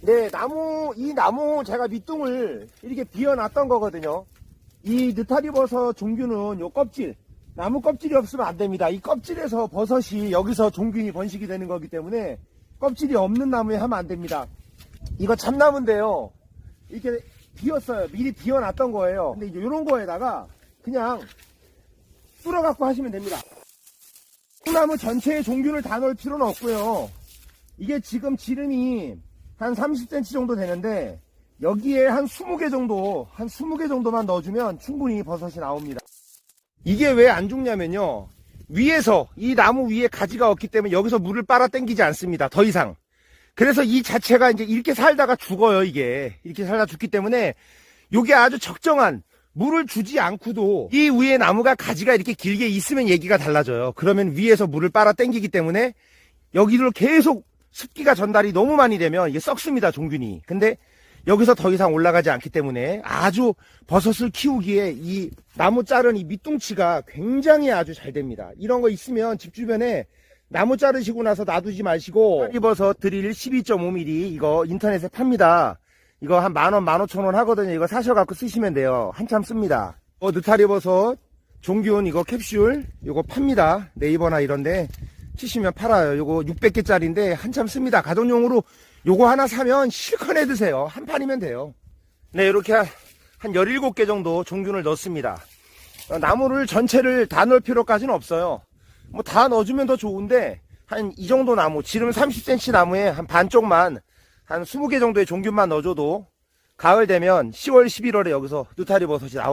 네, 나무, 이 나무 제가 밑둥을 이렇게 비워놨던 거거든요. 이 느타리 버섯 종균은 요 껍질, 나무 껍질이 없으면 안 됩니다. 이 껍질에서 버섯이 여기서 종균이 번식이 되는 거기 때문에 껍질이 없는 나무에 하면 안 됩니다. 이거 참나무인데요. 이렇게 비웠어요. 미리 비워놨던 거예요. 근데 이제 요런 거에다가 그냥 뚫어갖고 하시면 됩니다. 나무 전체에 종균을 다 넣을 필요는 없고요. 이게 지금 지름이 한 30cm 정도 되는데 여기에 한 20개 정도 한 20개 정도만 넣어주면 충분히 버섯이 나옵니다. 이게 왜 안 죽냐면요. 위에서 이 나무 위에 가지가 없기 때문에 여기서 물을 빨아 당기지 않습니다. 더 이상. 그래서 이 자체가 이제 이렇게 살다가 죽어요 이게. 이렇게 살다 죽기 때문에 요게 아주 적정한 물을 주지 않고도 이 위에 나무가 가지가 이렇게 길게 있으면 얘기가 달라져요. 그러면 위에서 물을 빨아 당기기 때문에 여기를 계속 습기가 전달이 너무 많이 되면 이게 썩습니다, 종균이. 근데 여기서 더 이상 올라가지 않기 때문에 아주 버섯을 키우기에 이 나무 자른 이 밑둥치가 굉장히 아주 잘 됩니다. 이런 거 있으면 집 주변에 나무 자르시고 나서 놔두지 마시고 버섯 드릴 12.5mm 이거 인터넷에 팝니다. 이거 한 만원, 만오천원 하거든요. 이거 사셔갖고 쓰시면 돼요. 한참 씁니다. 어, 느타리 버섯, 종균 이거 캡슐 이거 팝니다. 네이버나 이런데 치시면 팔아요. 요거 600개짜리인데 한참 씁니다. 가정용으로 요거 하나 사면 실컷 해 드세요. 한 판이면 돼요. 네, 이렇게 한, 한 17개 정도 종균을 넣습니다. 어, 나무를 전체를 다 넣을 필요까지는 없어요. 뭐 다 넣어주면 더 좋은데 한 이 정도 나무, 지름 30cm 나무에 한 반쪽만 한 20개 정도의 종균만 넣어줘도 가을 되면 10월, 11월에 여기서 느타리 버섯이 나옵니다.